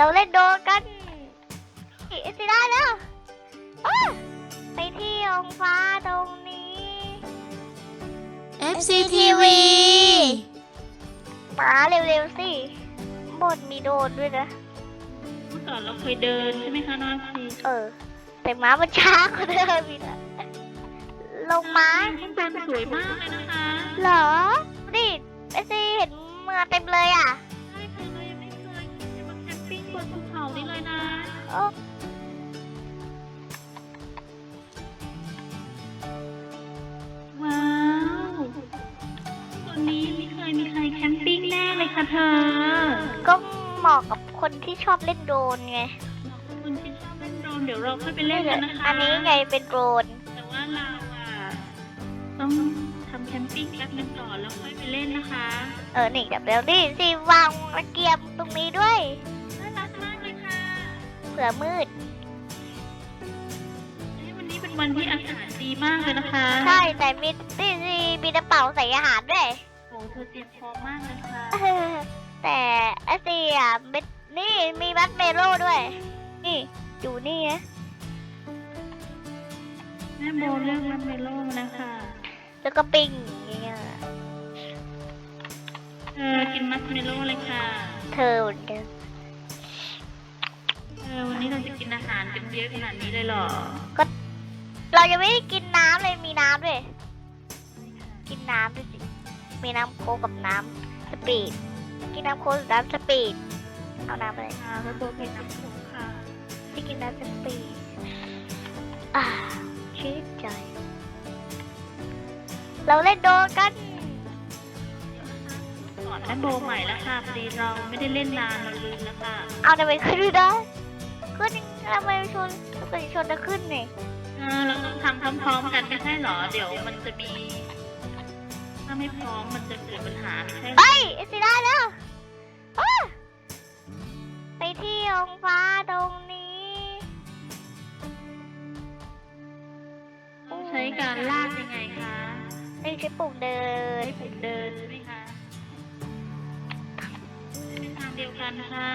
เราเล่นโดกันเอสิได้แล้วอ้าไปที่องฟ้าตรงนี้ FCTV มาเร็วๆสิบนมีโดนด้วยนะ เมื่อก่อนเราเคยเดินใช่ไหมคะน้องซีเออ แต่ม้ามันช้ากว่าเดิมอีกอะลงม้าข้างบนสวยมากเลยนะคะ เหรอ นี่เอสิเห็นเมืองเต็มเลยอะใช่ค่ะ นภูเขานี่เลยนะโอ้ว้าววันนี้ไม่เคยมีใครแคมปิ้งแน่เลยค่ะเธอก็เหมาะกับคนที่ชอบเล่นโดรนไงคุณที่ชอบเล่นโดรนเดี๋ยวเราค่อยไปเล่นกันนะคะอันนี้ไงเป็นโดรนแต่ว่าเราอะต้องทำแคมปิ้งแป๊บนึงก่อนแล้วค่อยไปเล่นนะคะ เออนี่เดี๋ยวเดี๋ยวนี่สิวางตะเกียบตรงนี้ด้วย เผื่อมืดเอ้ยวันนี้เป็นวันที่อากาศดีมากเลยนะคะใช่แต่มีนี่สิมีกระเป๋าใส่อาหารด้วย โอ้เธอเตรียมพร้อมมากเลยค่ะเออแต่ไอซีอะเม็ดนี่มีมัดเมโล่ด้วย นี่อยู่นี่นะแม่โบเลือกมัมเมโล่มาแล้วค่ะแล้วก็ปิ้งอย่างเงี้ยเธอกินมัสเมโล่เลยค่ะ เธอเหมือนกันเออวันนี้เราจะกินอาหารกันเยอะขนาดนี้เลยเหรอเรายังไม่ได้กินน้ำเลยมีน้ำด้วยกินน้ำด้วยสิ มีน้ำโคกกับน้ำสปีด กินน้ำโคกหรือน้ำสปีด เอาน้ำอะไรค่ะแม่โบกินน้ำผงค่ะที่กินน้ำสปีด อ่าชื่นใจ เราเล่นโดกันสอนแม่โบใหม่แล้วค่ะพอดีเราไม่ได้เล่นนานเราลืมแล้วค่ะ เอาทำไมขึ้นไม่ได้ ขึ้นทำไมชนปกติชนจะขึ้นนี่เออเราต้องทำพร้อมๆกันไม่ใช่เหรอ เดี๋ยวมันจะมี ถ้าไม่พร้อมมันจะเกิดปัญหาไม่ใช่เหรอเฮ้ยเอสิได้แล้วอ้าไปที่องฟ้าตรงนี้ต้องใช้การลากยังไงคะไม่ใช่ปุ่มเดิน ใช้ผมเดินใช่ไหมคะเป็นทางเดียวกันค่ะ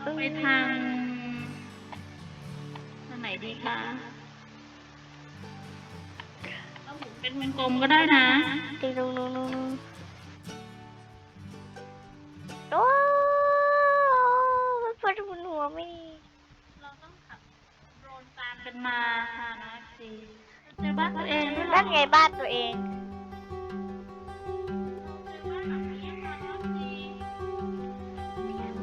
เราไปทางทางไหนดีคะเราหมุนเป็นวงกลมก็ได้นะตีนูนูนูนูโอ้มันปวดหัวไม่ดีเราต้องขับโดรนตามกันมาค่ะนะสิเจอบ้านตัวเองด้วยเหรอ นั่นไงบ้านตัวเอง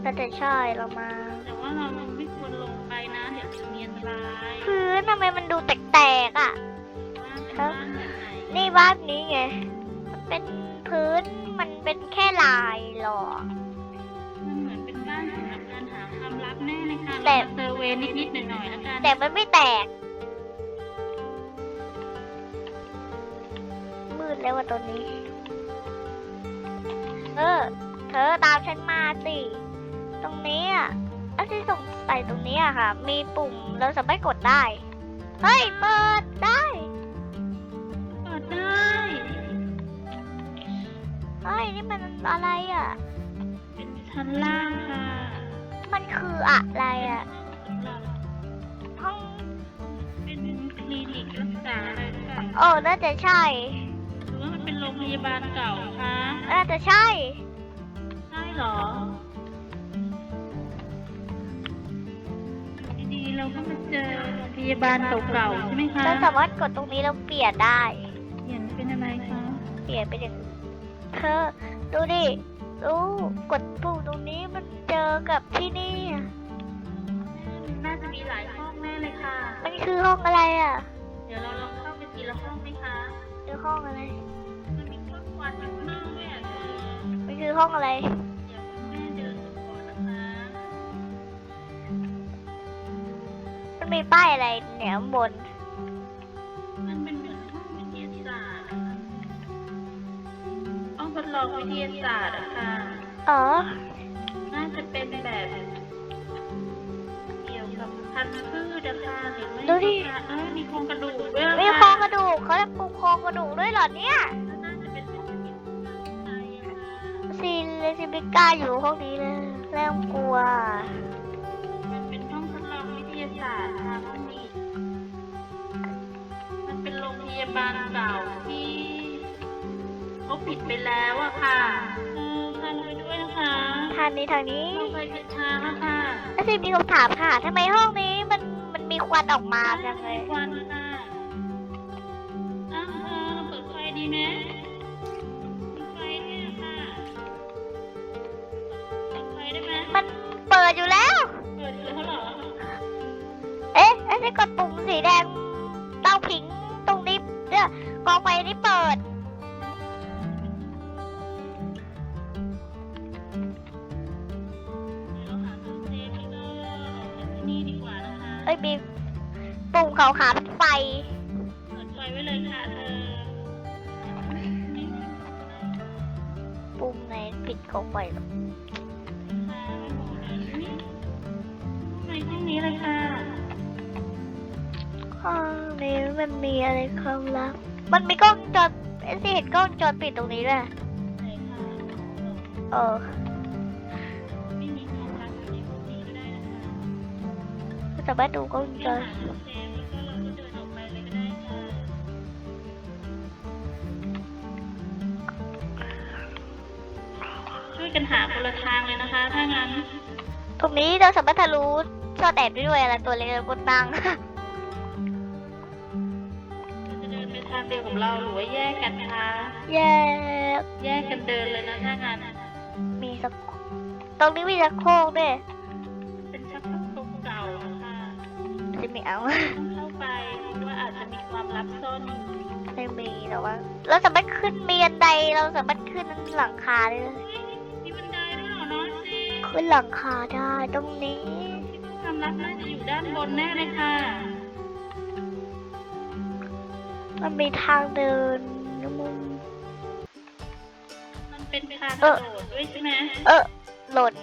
แต่จะใช่เรามา แต่ว่าเราไม่ควรลงไปนะ เดี๋ยวจะมีอันตรายพื้นทำไมมันดูแตกๆอะว่าเป็นบ้านแบบไหนนี่บ้านนี้ไง มันเป็นพื้นมันเป็นแค่ลายหรอมันเหมือนเป็นบ้านสำหรับการหาความลับแน่เลยค่ะแต่ เรามาเซอร์เวย์นิดๆหน่อยๆแล้วกันแต่มันไม่แตก มืดแล้วว่ะตอนนี้ เออ เธอตามฉันมาสิ ตรงนี้อะอันที่สงสัยตรงนี้อะค่ะ มีปุ่มเราสามารถกดได้ เฮ้ย เปิดได้ เปิดได้ เฮ้ย นี่มันอะไรอะ เป็นชั้นล่างค่ะ มันคืออะไรอะสำหรับห้อง เป็นคลินิกรักษาอะไรหรือเปล่าโอ้น่าจะใช่ หรือว่ามันเป็นโรงพยาบาลเก่าคะ น่าจะใช่ ใช่เหรอ ก็มาเจอโรงพยาบาลเก่าๆใช่ไหมคะเราสามารถกดตรงนี้แล้วเปลี่ยนได้ เปลี่ยนเป็นอะไรคะ เปลี่ยนไปอย่างอื่นเธอดูดิดูกดปุ่มตรงนี้มันเจอกับที่นี่อะน่าจะมีหลายห้องแน่เลยค่ะ มันคือห้องอะไรอะ เดี๋ยวเราลองเข้าไปทีละห้องไหมคะคือห้องอะไร มันมีเครื่องควันข้างนอกด้วยอะเธอมันคือห้องอะไร มันมีป้ายอะไรเนี่ยข้างบน มันเป็นเหมือนห้องวิทยาศาสตร์อะห้องทดลองวิทยาศาสตร์อะค่ะ อ๋อ น่าจะเป็นแบบ เกี่ยวกับพันธุ์พืชอะค่ะหรือไม่ดูดิ ก็เออมีโครงกระดูกด้วยอะมีโครงกระดูกเขาจะปลูกโครงกระดูกด้วยเหรอเนี่ย น่าจะเป็นห้องที่มีข้างในอะค่ะ ซีเลซิบิก้าอยู่ห้องนี้เลยเริ่มกลัว ทยาศาสตร์ค่ะห้องนี้มันเป็นโรงพยาบาลเก่าที่เขาปิดไปแล้วอะค่ะเออพาเราไปด้วยนะคะทางนี้ทางนี้เราไปผิดทางอะค่ะแล้วสิมีคำถามค่ะทำไมห้องนี้มันมันมีควันออกมาจังเลย ควันค่ะ ที่กดปุ่มสีแดงเต้าผิงตรงนี้เนี่ยกองไฟนี่เปิดเราหาทางเซฟแล้วก็ที่นี่ดีกว่านะคะเอ้ยมีปุ่มขาวขาเป็นไฟ เปิดไฟไว้เลยค่ะเธอปุ่มไหนปิดของไฟหรอในห้องนี้เลยค่ะ ห้องนี้มันมีอะไรความลับ มันมีกล้องจอเอ้ยสิเห็นกล้องจอปิดตรงนี้ด้วยไหนค่ะเออไม่มีความรักอยู่ในห้องนี้ก็ได้นะคะก็สามารถดูกล้องจเราอหาทางเซฟแล้วก็เราก็เดินออกไปเลยก็ได้ค่ะช่วยกันหาคนละทางเลยนะคะ ถ้างั้น ตรงนี้เราสามารถทะลุซอดแอบได้ด้วยอะไรตัวเล็กๆบนนั่ง ทางเดียวกับเราหรือว่าแยกกันคะ แยก แยกกันเดินเลยนะถ้างั้นมีสักตรงนี้มีสักโครกด้วยเป็นชักโครกเก่าค่ะจะไม่เอาต้องเข้าไปเพราะว่าอาจจะมีความลับซ่อนอยู่ไม่มีแต่ว่า เราสามารถขึ้นเมียนใดเราสามารถขึ้นหลังคาได้เลยมีบันไดด้วยเหรอน้องเจขึ้นหลังคาได้ตรงนี้ความลับน่าจะอยู่ด้านบนแน่เลยค่ะ มันมีทางเดินมุมมันเป็นทางกระโดดด้วยใช่ไหมเออหล่น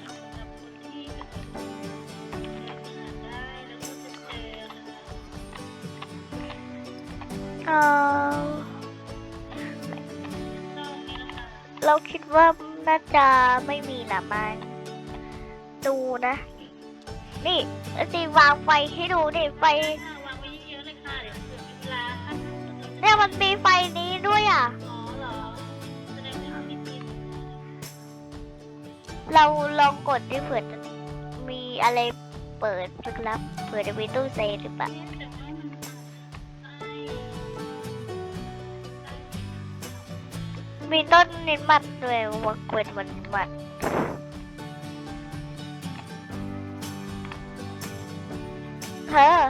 สำหรับคนที่จะเดินผ่านได้แล้วก็จะเจอเออซอกนี่แหละค่ะเราคิดว่าน่าจะไม่มีละมันดูนะ นี่จีวางไฟให้ดูนี่ไฟ เนี่ยมันมีไฟนี้ด้วยอะ อ๋อเหรอแสดงว่ามีปิดเราลองกดดิเผื่อจะมีอะไรเปิดลึกลับเผื่อจะมีตู้เซฟหรือเปล่าแต่ว่ามันไอ้มีต้นนิมมัดด้วยวักเวนมันมัด เธออะไรคะ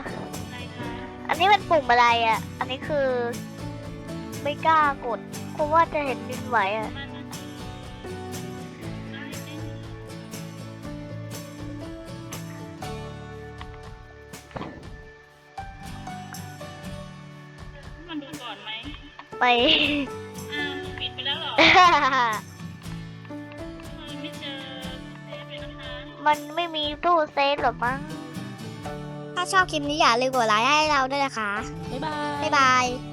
อันนี้มันปุ่มอะไรอะ อันนี้คือ ไม่กล้ากดเพราะว่าจะเห็นดินไหวอะ มันมันไอ้เต้นมันดูก่อนไหมไป อ้าวปิดไปแล้วเหรอเฮ้ยไม่เจอเซฟเลยนะคะมันไม่มีตู้เซฟหรอกมั้ง ถ้าชอบคลิปนี้อย่าลืมกดไลค์ให้เราด้วยนะคะ บ๊ายบาย บ๊ายบาย